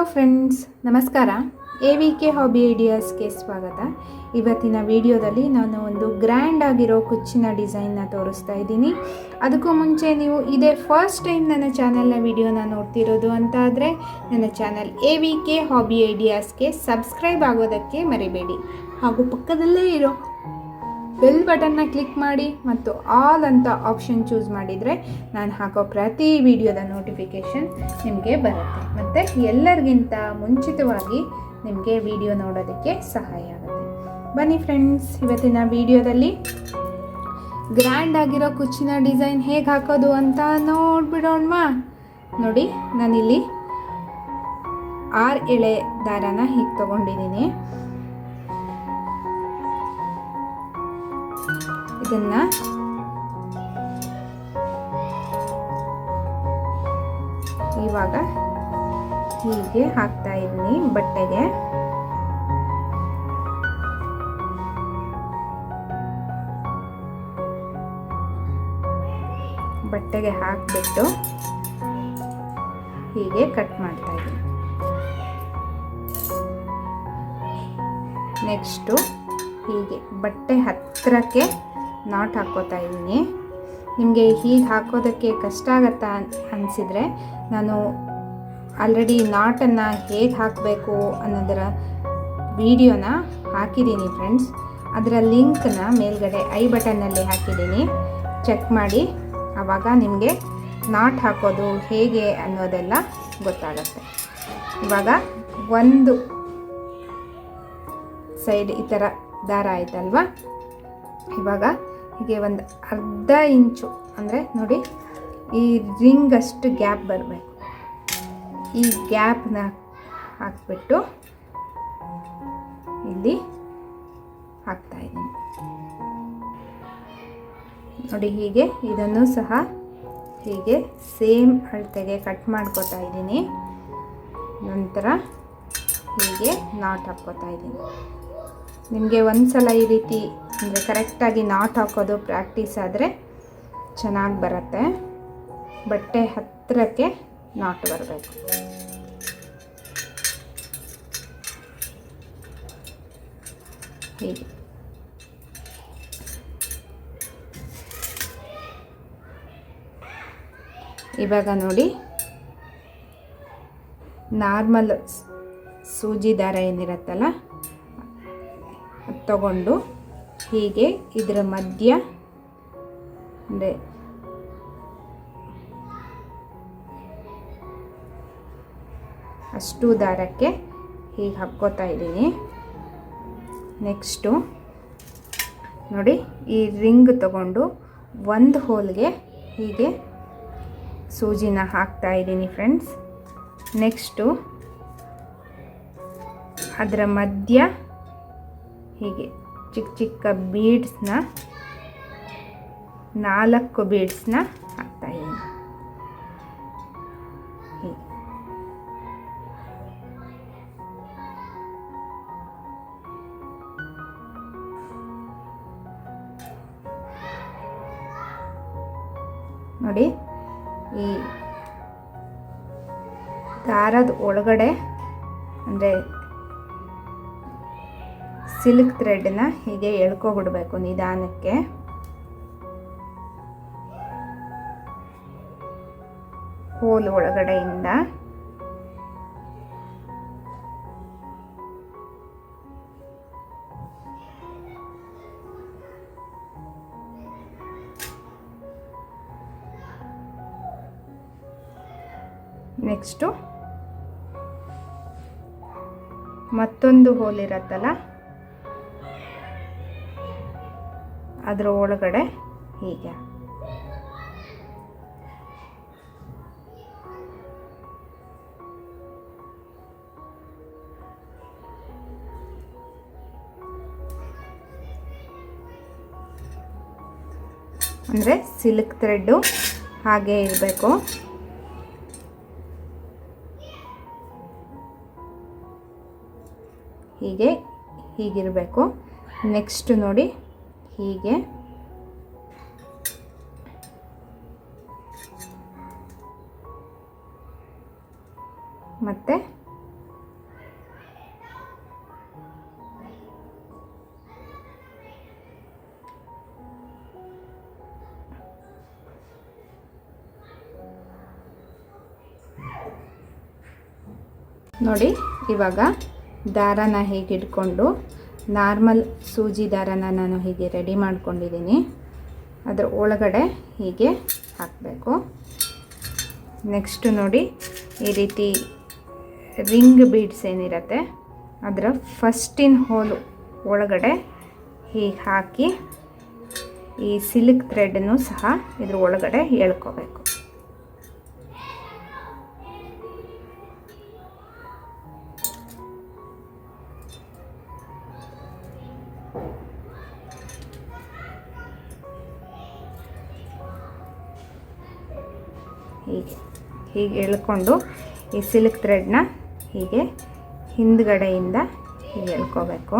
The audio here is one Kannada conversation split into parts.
ಹಲೋ ಫ್ರೆಂಡ್ಸ್ ನಮಸ್ಕಾರ. ಎ ವಿ ಕೆ ಹಾಬಿ ಐಡಿಯಾಸ್ಗೆ ಸ್ವಾಗತ. ಇವತ್ತಿನ ವಿಡಿಯೋದಲ್ಲಿ ನಾನು ಒಂದು ಗ್ರ್ಯಾಂಡ್ ಆಗಿರೋ ಕುಚ್ಚಿನ ಡಿಸೈನ್ನ ತೋರಿಸ್ತಾ ಇದ್ದೀನಿ. ಅದಕ್ಕೂ ಮುಂಚೆ ನೀವು ಇದೇ ಫಸ್ಟ್ ಟೈಮ್ ನನ್ನ ಚಾನಲ್ನ ವಿಡಿಯೋನ ನೋಡ್ತಿರೋದು ಅಂತ ಆದರೆ ನನ್ನ channel A V K hobby ಐಡಿಯಾಸ್ಗೆ subscribe ಆಗೋದಕ್ಕೆ ಮರಿಬೇಡಿ. ಹಾಗೂ ಪಕ್ಕದಲ್ಲೇ ಇರೋ ಬೆಲ್ ಬಟನ್ನ ಕ್ಲಿಕ್ ಮಾಡಿ ಮತ್ತು ಆಲ್ ಅಂತ ಆಪ್ಷನ್ ಚೂಸ್ ಮಾಡಿದರೆ ನಾನು ಹಾಕೋ ಪ್ರತಿ ವಿಡಿಯೋದ ನೋಟಿಫಿಕೇಷನ್ ನಿಮಗೆ ಬರುತ್ತೆ. ಮತ್ತು ಎಲ್ಲರಿಗಿಂತ ಮುಂಚಿತವಾಗಿ ನಿಮಗೆ ವಿಡಿಯೋ ನೋಡೋದಕ್ಕೆ ಸಹಾಯ ಆಗುತ್ತೆ. ಬನ್ನಿ ಫ್ರೆಂಡ್ಸ್ ಇವತ್ತಿನ ವಿಡಿಯೋದಲ್ಲಿ ಗ್ರ್ಯಾಂಡ್ ಆಗಿರೋ ಕುಚ್ಚಿನ ಡಿಸೈನ್ ಹೇಗೆ ಹಾಕೋದು ಅಂತ ನೋಡ್ಬಿಡೋಣವಾ? ನೋಡಿ, ನಾನಿಲ್ಲಿ ಆರ್ ಎಳೆ ದಾರನ ಹೀಗೆ ತೊಗೊಂಡಿದ್ದೀನಿ. ಇದನ್ನ ಇವಾಗ ಹೀಗೆ ಹಾಕ್ತಾ ಇದ್ದೀನಿ ಬಟ್ಟೆಗೆ. ಬಟ್ಟೆಗೆ ಹಾಕಿಬಿಟ್ಟು ಹೀಗೆ ಕಟ್ ಮಾಡ್ತಾ ಇದ್ದೀನಿ ನೆಕ್ಸ್ಟು ಹೀಗೆ ಬಟ್ಟೆ ಹತ್ತಿರಕ್ಕೆ ನಾಟ್ ಹಾಕ್ಕೋತಾ ಇದ್ದೀನಿ. ನಿಮಗೆ ಹೀಗೆ ಹಾಕೋದಕ್ಕೆ ಕಷ್ಟ ಆಗತ್ತಾ ಅನಿಸಿದರೆ ನಾನು ಆಲ್ರೆಡಿ ನಾಟನ್ನು ಹೇಗೆ ಹಾಕಬೇಕು ಅನ್ನೋದರ ವಿಡಿಯೋನ ಹಾಕಿದ್ದೀನಿ ಫ್ರೆಂಡ್ಸ್ ಅದರ ಲಿಂಕ್ನ ಮೇಲ್ಗಡೆ ಐ ಬಟನ್ನಲ್ಲಿ ಹಾಕಿದ್ದೀನಿ. ಚೆಕ್ ಮಾಡಿ. ಆವಾಗ ನಿಮಗೆ ನಾಟ್ ಹಾಕೋದು ಹೇಗೆ ಅನ್ನೋದೆಲ್ಲ ಗೊತ್ತಾಗತ್ತೆ. ಇವಾಗ ಒಂದು ಸೈಡ್ ಈ ಥರ ದಾರ ಆಯ್ತಲ್ವಾ? ಇವಾಗ ಹೀಗೆ ಒಂದು ಅರ್ಧ ಇಂಚು ಅಂದರೆ ನೋಡಿ ಈ ರಿಂಗ್ ಅಷ್ಟು ಗ್ಯಾಪ್ ಬರಬೇಕು. ಈ ಗ್ಯಾಪ್ನ ಹಾಕ್ಬಿಟ್ಟು ಇಲ್ಲಿ ಹಾಕ್ತಾ ಇದ್ದೀನಿ. ನೋಡಿ ಹೀಗೆ ಇದನ್ನು ಸಹ ಹೀಗೆ ಸೇಮ್ ಅಳತೆಗೆ ಕಟ್ ಮಾಡ್ಕೋತಾ ಇದ್ದೀನಿ. ನಂತರ ಹೀಗೆ ನಾಟ್ ಹಾಕ್ಕೋತಾ ಇದ್ದೀನಿ. ನಿಮಗೆ ಒಂದು ಸಲ ಈ ರೀತಿ ಅಂದರೆ ಕರೆಕ್ಟಾಗಿ ನಾಟ್ ಹಾಕೋದು ಪ್ರಾಕ್ಟೀಸ್ ಆದರೆ ಚೆನ್ನಾಗಿ ಬರುತ್ತೆ. ಬಟ್ಟೆ ಹತ್ತಿರಕ್ಕೆ ನಾಟ್ ಬರಬೇಕು. ಹೀಗೆ. ಇವಾಗ ನೋಡಿ, ನಾರ್ಮಲ್ ಸೂಜಿ ದಾರ ಏನಿರುತ್ತಲ್ಲ ತಗೊಂಡು ಹೀಗೆ ಇದರ ಮಧ್ಯ ಅಂದರೆ ಅಷ್ಟು ದಾರಕ್ಕೆ ಹೀಗೆ ಹಾಕ್ಕೋತಾ ಇದ್ದೀನಿ. ನೆಕ್ಸ್ಟು ನೋಡಿ ಈ ರಿಂಗ್ ತಗೊಂಡು ಒಂದು ಹೋಲ್ಗೆ ಹೀಗೆ ಸೂಜಿನ ಹಾಕ್ತಾ ಇದ್ದೀನಿ ಫ್ರೆಂಡ್ಸ್ ನೆಕ್ಸ್ಟು ಅದರ ಮಧ್ಯ ಹೀಗೆ ಚಿಕ್ಕ ಚಿಕ್ಕ ಬೀಡ್ಸ್ನ ನಾಲ್ಕು ಬೀಡ್ಸ್ನ ಹಾಕ್ತಾ ಇದ್ದೀನಿ. ನೋಡಿ ಈ ದಾರದ ಒಳಗಡೆ ಅಂದರೆ ಸಿಲ್ಕ್ ಥ್ರೆಡ್ನ ಹೀಗೆ ಎಳ್ಕೊಬಿಡಬೇಕು ನಿಧಾನಕ್ಕೆ. ಹೋಲ್ ಒಳಗಡೆಯಿಂದ. ನೆಕ್ಸ್ಟು ಮತ್ತೊಂದು ಹೋಲ್ ಇರತ್ತಲ್ಲ? ಅದರ ಒಳಗಡೆ ಹೀಗೆ. ಅಂದರೆ ಸಿಲ್ಕ್ ಥ್ರೆಡ್ಡು ಹಾಗೆ ಇರಬೇಕು. ಹೀಗೆ ಹೀಗಿರಬೇಕು. ನೆಕ್ಸ್ಟ್ ನೋಡಿ ಹೀಗೆ. ಮತ್ತೆ? ನೋಡಿ ಇವಾಗ ದಾರನ ಹೀಗಿಟ್ಕೊಂಡು ನಾರ್ಮಲ್ ಸೂಜಿ ದಾರನ ನಾನು ಹೀಗೆ ರೆಡಿ ಮಾಡ್ಕೊಂಡಿದ್ದೀನಿ. ಅದರ ಒಳಗಡೆ ಹೀಗೆ ಹಾಕಬೇಕು. ನೆಕ್ಸ್ಟು ನೋಡಿ ಈ ರೀತಿ ರಿಂಗ್ ಬೀಡ್ಸ್ ಏನಿರತ್ತೆ, ಅದರ ಫಸ್ಟಿನ ಹೋಲು ಒಳಗಡೆ ಹೀಗೆ ಹಾಕಿ ಈ ಸಿಲ್ಕ್ ಥ್ರೆಡ್ನು ಸಹ ಇದ್ರ ಒಳಗಡೆ ಎಳ್ಕೋಬೇಕು. ಹೀಗೆ ಎಳ್ಕೊಂಡು ಈ ಸಿಲ್ಕ್ ಥ್ರೆಡ್ನ ಹೀಗೆ ಹಿಂದ್ಗಡೆಯಿಂದ ಹೀಗೆ ಎಳ್ಕೋಬೇಕು.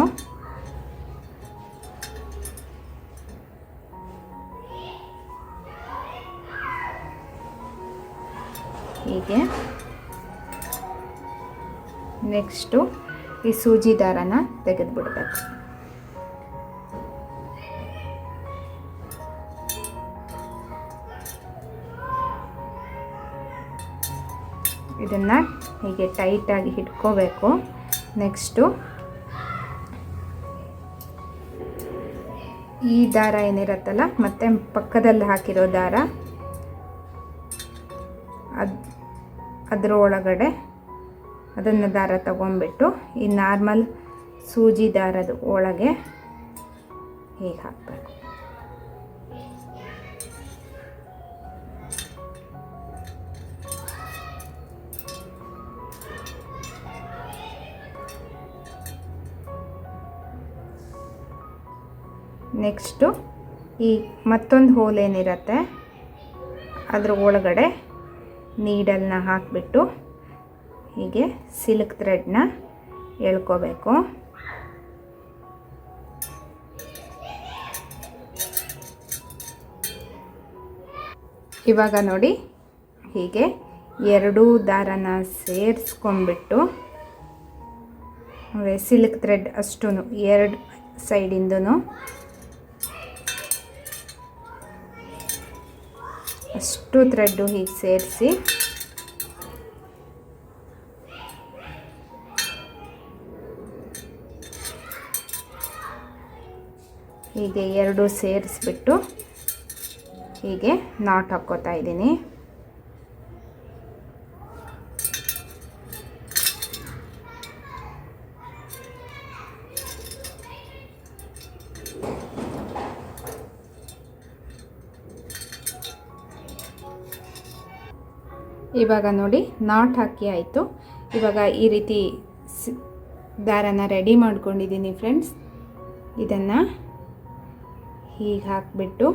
ಹೀಗೆ ನೆಕ್ಸ್ಟು ಈ ಸೂಜಿ ದಾರನ ತೆಗೆದುಬಿಡ್ಬೇಕು. ಇದನ್ನು ಹೀಗೆ ಟೈಟಾಗಿ ಹಿಡ್ಕೋಬೇಕು ನೆಕ್ಸ್ಟು ಈ ದಾರ ಏನಿರತ್ತಲ್ಲ, ಮತ್ತು ಪಕ್ಕದಲ್ಲಿ ಹಾಕಿರೋ ದಾರ, ಅದು ಅದರ ಒಳಗಡೆ ಅದನ್ನು ದಾರ ತಗೊಂಡ್ಬಿಟ್ಟು ಈ ನಾರ್ಮಲ್ ಸೂಜಿ ದಾರದ ಒಳಗೆ ಹೀಗೆ ಹಾಕಬೇಕು. ನೆಕ್ಸ್ಟು ಈ ಮತ್ತೊಂದು ಹೋಲ್ ಏನಿರುತ್ತೆ ಅದ್ರ ಒಳಗಡೆ ನೀಡಲ್ನ ಹಾಕಿಬಿಟ್ಟು ಹೀಗೆ ಸಿಲ್ಕ್ ಥ್ರೆಡ್ನ ಎಳ್ಕೋಬೇಕು. ಇವಾಗ ನೋಡಿ, ಹೀಗೆ ಎರಡೂ ದಾರನ ಸೇರಿಸ್ಕೊಂಡ್ಬಿಟ್ಟು ಸಿಲ್ಕ್ ಥ್ರೆಡ್ ಅಷ್ಟೂ ಎರಡು ಸೈಡಿಂದೂ ಅಷ್ಟು ಥ್ರೆಡ್ಡು ಹೀಗೆ ಸೇರಿಸಿ. ಹೀಗೆ ಎರಡು ಸೇರಿಸ್ಬಿಟ್ಟು ಹೀಗೆ ನಾಟ್ ಹಾಕ್ಕೋತಾ ಇದ್ದೀನಿ. ಇವಾಗ ನೋಡಿ ನಾಟ್ ಹಾಕಿ ಆಯಿತು. ಇವಾಗ ಈ ರೀತಿ ದಾರನ ರೆಡಿ ಮಾಡ್ಕೊಂಡಿದ್ದೀನಿ ಫ್ರೆಂಡ್ಸ್ ಇದನ್ನು ಹೀಗೆ ಹಾಕಿಬಿಟ್ಟು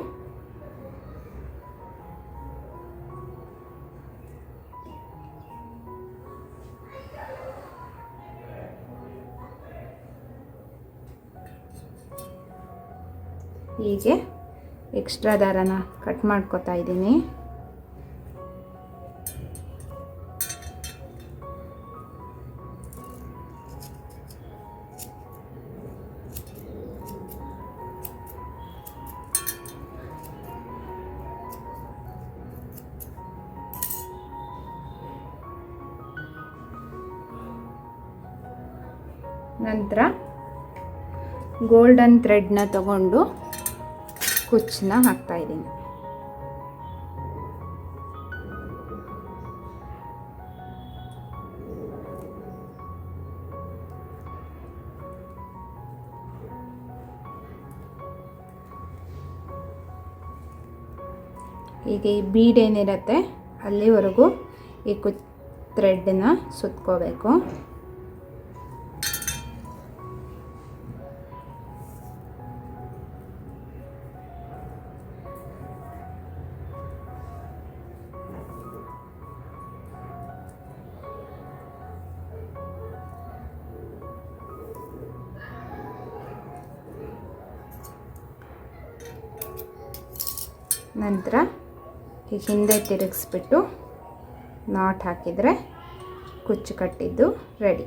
ಹೀಗೆ ಎಕ್ಸ್ಟ್ರಾ ದಾರನ ಕಟ್ ಮಾಡ್ಕೊತಾ ಇದ್ದೀನಿ. ನಂತರ ಗೋಲ್ಡನ್ ಥ್ರೆಡ್ನ ತಗೊಂಡು ಕುಚ್ಚನ್ನ ಹಾಕ್ತಾ ಇದ್ದೀನಿ. ಹೀಗೆ ಈ ಬೀಡ್ ಏನಿರುತ್ತೆ ಅಲ್ಲಿವರೆಗೂ ಈ ಕು ಥ್ರೆಡ್ನ ಸುತ್ಕೋಬೇಕು. ನಂತರ ಹಿಂದೆ ತಿರುಗಿಸ್ಬಿಟ್ಟು ನಾಟ್ ಹಾಕಿದರೆ ಕುಚ್ಚು ಕಟ್ಟಿದ್ದು ರೆಡಿ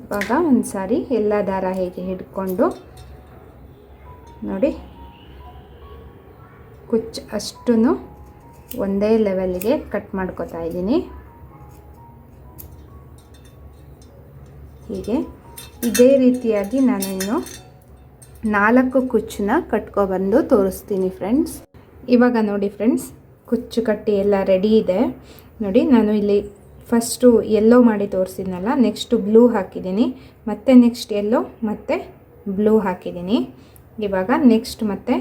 ಇವಾಗ ಒಂದು ಸಾರಿ ಎಲ್ಲ ದಾರ ಹೇಗೆ ಹಿಡ್ಕೊಂಡು ನೋಡಿ ಕುಚ್ಚು ಅಷ್ಟೂ ಒಂದೇ ಲೆವೆಲ್ಗೆ ಕಟ್ ಮಾಡ್ಕೋತಾ ಇದ್ದೀನಿ. ಹೀಗೆ ಇದೇ ರೀತಿಯಾಗಿ ನಾನು ಇನ್ನು ನಾಲ್ಕು ಕುಚ್ಚನ್ನ ಕಟ್ಕೊಬಂದು ತೋರಿಸ್ತೀನಿ ಫ್ರೆಂಡ್ಸ್ ಇವಾಗ ನೋಡಿ ಫ್ರೆಂಡ್ಸ್ ಕುಚ್ಚು ಕಟ್ಟಿ ಎಲ್ಲ ರೆಡಿ ಇದೆ. ನೋಡಿ, ನಾನು ಇಲ್ಲಿ ಫಸ್ಟು ಎಲ್ಲೋ ಮಾಡಿ ತೋರಿಸಿದ್ನಲ್ಲ ನೆಕ್ಸ್ಟು ಬ್ಲೂ ಹಾಕಿದ್ದೀನಿ. ಮತ್ತು ನೆಕ್ಸ್ಟ್ ಎಲ್ಲೋ ಮತ್ತು ಬ್ಲೂ ಹಾಕಿದ್ದೀನಿ. ಇವಾಗ ನೆಕ್ಸ್ಟ್ ಮತ್ತೆ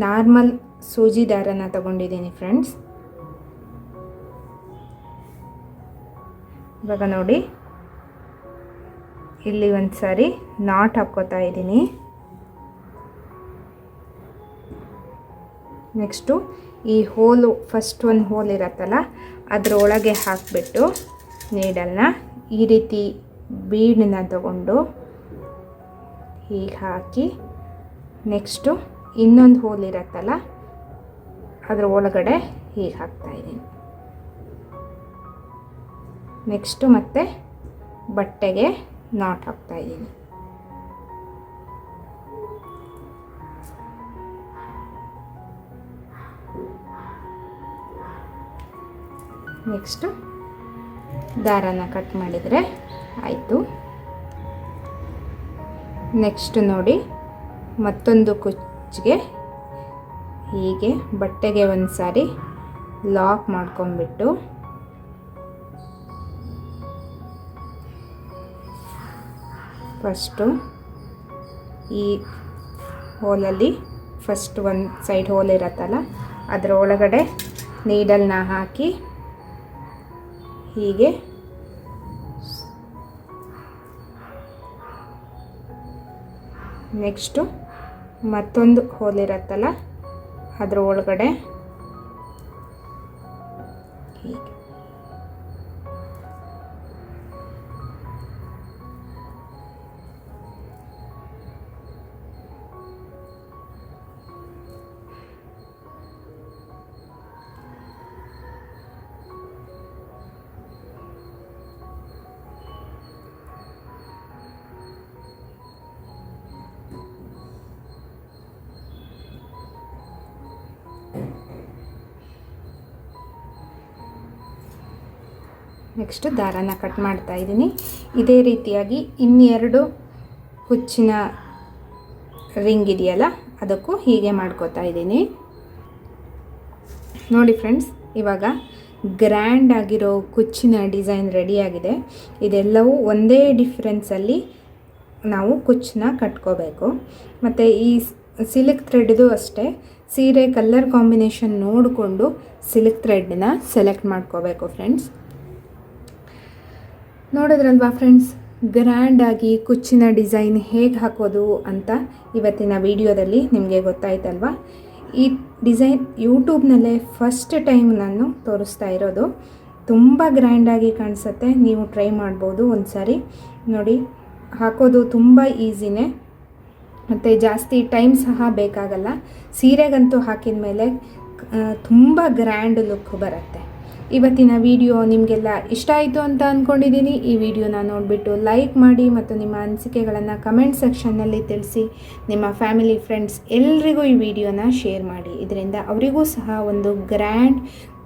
ನಾರ್ಮಲ್ ಸೂಜಿ ದಾರನ ತಗೊಂಡಿದ್ದೀನಿ ಫ್ರೆಂಡ್ಸ್ ಇವಾಗ ನೋಡಿ. ಇಲ್ಲಿ ಒಂದು ಸಾರಿ ನಾಟ್ ಹಾಕ್ಕೋತಾ ಇದ್ದೀನಿ. ನೆಕ್ಸ್ಟು ಈ ಹೋಲು ಫಸ್ಟ್ ಒಂದು ಹೋಲ್ ಇರತ್ತಲ್ಲ, ಅದರೊಳಗೆ ಹಾಕಿಬಿಟ್ಟು ನೀಡಲ್ನ ಈ ರೀತಿ ಬೀಡನ್ನ ತಗೊಂಡು ಹೀಗೆ ಹಾಕಿ ನೆಕ್ಸ್ಟು ಇನ್ನೊಂದು ಹೋಲ್ ಇರತ್ತಲ್ಲ? ಅದರ ಒಳಗಡೆ ಹೀಗೆ ಹಾಕ್ತಾಯಿದ್ದೀನಿ ನೆಕ್ಸ್ಟು ಮತ್ತೆ ಬಟ್ಟೆಗೆ ನಾಟ್ ಹಾಕ್ತಾಯಿದ್ದೀನಿ ನೆಕ್ಸ್ಟು ದಾರನ ಕಟ್ ಮಾಡಿದರೆ ಆಯಿತು. ನೆಕ್ಸ್ಟ್ ನೋಡಿ ಮತ್ತೊಂದು ಕುಚ್ಚಿಗೆ ಹೀಗೆ ಬಟ್ಟೆಗೆ ಒಂದು ಸಾರಿ ಲಾಕ್ ಮಾಡ್ಕೊಂಬಿಟ್ಟು ಫಸ್ಟು ಈ ಹೋಲಲ್ಲಿ ಫಸ್ಟ್ ಒಂದು ಸೈಡ್ ಹೋಲ್ ಇರತ್ತಲ್ಲ, ಅದರ ಒಳಗಡೆ ನೀಡಲ್ನ ಹಾಕಿ ಹೀಗೆ ನೆಕ್ಸ್ಟು ಮತ್ತೊಂದು ಹೋಲ್ ಇರುತ್ತಲ್ಲ ಅದರ ಒಳಗಡೆ. ನೆಕ್ಸ್ಟ್ ದಾರನ ಕಟ್ ಮಾಡ್ತಾ ಇದ್ದೀನಿ. ಇದೇ ರೀತಿಯಾಗಿ ಇನ್ನೆರಡು ಹುಚ್ಚಿನ ರಿಂಗ್ ಇದೆಯಲ್ಲ, ಅದಕ್ಕೂ ಹೀಗೆ ಮಾಡ್ಕೋತಾ ಇದ್ದೀನಿ. ನೋಡಿ ಫ್ರೆಂಡ್ಸ್, ಇವಾಗ ಗ್ರ್ಯಾಂಡ್ ಆಗಿರೋ ಕುಚ್ಚಿನ ಡಿಸೈನ್ ರೆಡಿಯಾಗಿದೆ ಇದೆಲ್ಲವೂ ಒಂದೇ ಡಿಫ್ರೆನ್ಸಲ್ಲಿ ನಾವು ಕುಚ್ಚನ್ನ ಕಟ್ಕೋಬೇಕು. ಮತ್ತು ಈ ಸಿಲ್ಕ್ ಥ್ರೆಡ್ದು ಅಷ್ಟೇ, ಸೀರೆ ಕಲ್ಲರ್ ಕಾಂಬಿನೇಷನ್ ನೋಡಿಕೊಂಡು ಸಿಲ್ಕ್ ಥ್ರೆಡ್ನ ಸೆಲೆಕ್ಟ್ ಮಾಡ್ಕೋಬೇಕು ಫ್ರೆಂಡ್ಸ್. ನೋಡಿದ್ರಲ್ವಾ ಫ್ರೆಂಡ್ಸ್ ಗ್ರ್ಯಾಂಡಾಗಿ ಕುಚ್ಚಿನ ಡಿಸೈನ್ ಹೇಗೆ ಹಾಕೋದು ಅಂತ ಇವತ್ತಿನ ವಿಡಿಯೋದಲ್ಲಿ ನಿಮಗೆ ಗೊತ್ತಾಯ್ತಲ್ವಾ? ಈ ಡಿಸೈನ್ ಯೂಟ್ಯೂಬ್ನಲ್ಲೇ ಫಸ್ಟ್ ಟೈಮ್ ನಾನು ತೋರಿಸ್ತಾ ಇರೋದು. ತುಂಬ ಗ್ರ್ಯಾಂಡಾಗಿ ಕಾಣಿಸುತ್ತೆ. ನೀವು ಟ್ರೈ ಮಾಡ್ಬೋದು ಒಂದು ಸಾರಿ ನೋಡಿ, ಹಾಕೋದು ತುಂಬ ಈಸಿನೇ ಮತ್ತು ಜಾಸ್ತಿ ಟೈಮ್ ಸಹ ಬೇಕಾಗಲ್ಲ. ಸೀರೆಗಂತೂ ಹಾಕಿದ ಮೇಲೆ ತುಂಬ ಗ್ರ್ಯಾಂಡ್ ಲುಕ್ ಬರುತ್ತೆ. ಇವತ್ತಿನ ವಿಡಿಯೋ ನಿಮಗೆಲ್ಲ ಇಷ್ಟ ಆಯಿತು ಅಂತ ಅಂದ್ಕೊಂಡಿದ್ದೀನಿ ಈ ವಿಡಿಯೋನ ನೋಡಿಬಿಟ್ಟು ಲೈಕ್ ಮಾಡಿ ಮತ್ತು ನಿಮ್ಮ ಅನಿಸಿಕೆಗಳನ್ನು ಕಮೆಂಟ್ ಸೆಕ್ಷನ್ನಲ್ಲಿ ತಿಳಿಸಿ. ನಿಮ್ಮ ಫ್ಯಾಮಿಲಿ ಫ್ರೆಂಡ್ಸ್ ಎಲ್ರಿಗೂ ಈ ವಿಡಿಯೋನ ಶೇರ್ ಮಾಡಿ. ಇದರಿಂದ ಅವರಿಗೂ ಸಹ ಒಂದು ಗ್ರ್ಯಾಂಡ್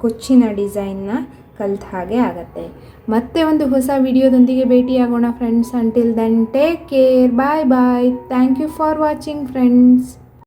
ಕೊಚ್ಚಿನ ಡಿಸೈನ್ನ ಕಲ್ತ ಹಾಗೆ ಆಗುತ್ತೆ. ಮತ್ತೆ ಒಂದು ಹೊಸ ವಿಡಿಯೋದೊಂದಿಗೆ ಭೇಟಿಯಾಗೋಣ friends until then take care bye bye thank you for watching friends